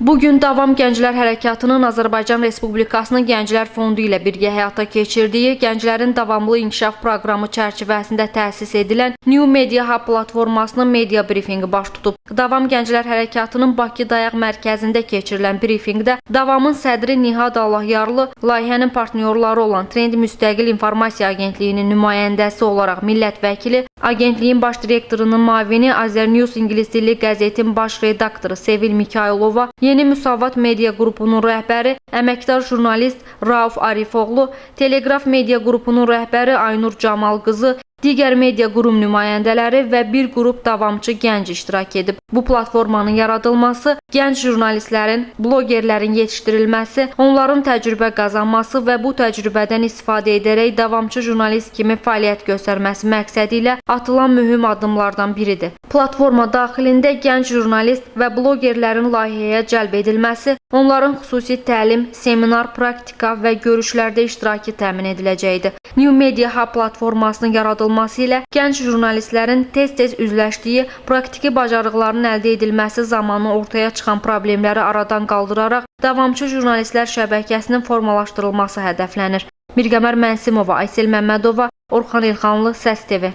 Bu gün Davam Gənclər Hərəkatının Azərbaycan Respublikasının Gənclər Fondu ilə birgə həyata keçirdiyi Gənclərin Davamlı İnkişaf Proqramı çərçivəsində təsis edilən New Media Hub platformasının media brifinqi baş tutub. Davam Gənclər Hərəkatının Bakı Dayaq Mərkəzində keçirilən brifinqdə Davamın sədri Nihad Allahyarlı, layihənin partnyorları olan Trend Müstəqil İnformasiya Agentliyinin nümayəndəsi olaraq millət vəkili, agentliyin baş direktorunun müavini Azərnews ingilis dilli qəzetin baş redaktoru Sevil Mikailova, Yeni Müsavat Media qrupunun rəhbəri, əməkdar jurnalist Rauf Arifoğlu, Teleqraf Media qrupunun rəhbəri Aynur Camal qızı, digər media qurum nümayəndələri və bir qrup davamçı gənc iştirak edib. Bu platformanın yaradılması gənc jurnalistlərin, blogerlərin yetişdirilməsi, onların təcrübə qazanması və bu təcrübədən istifadə edərək davamçı jurnalist kimi fəaliyyət göstərməsi məqsədi ilə atılan mühüm addımlardan biridir. Platforma daxilində gənc jurnalist və blogerlərin layihəyə cəlb edilməsi, onların xüsusi təlim, seminar, praktika və görüşlərdə iştirakı təmin ediləcəkdir. New Media Hub platformasının yaradılması ilə gənc jurnalistlərin tez-tez üzləşdiyi praktiki bacarıqların əldə edilməsi zamanı ortaya çıxan problemləri aradan qaldıraraq davamçı jurnalistlər şəbəkəsinin formalaşdırılması hədəflənir. Mirqəmər Mənsimova, Aysel Məmmədova, Orxan İlxanlı, Səs TV.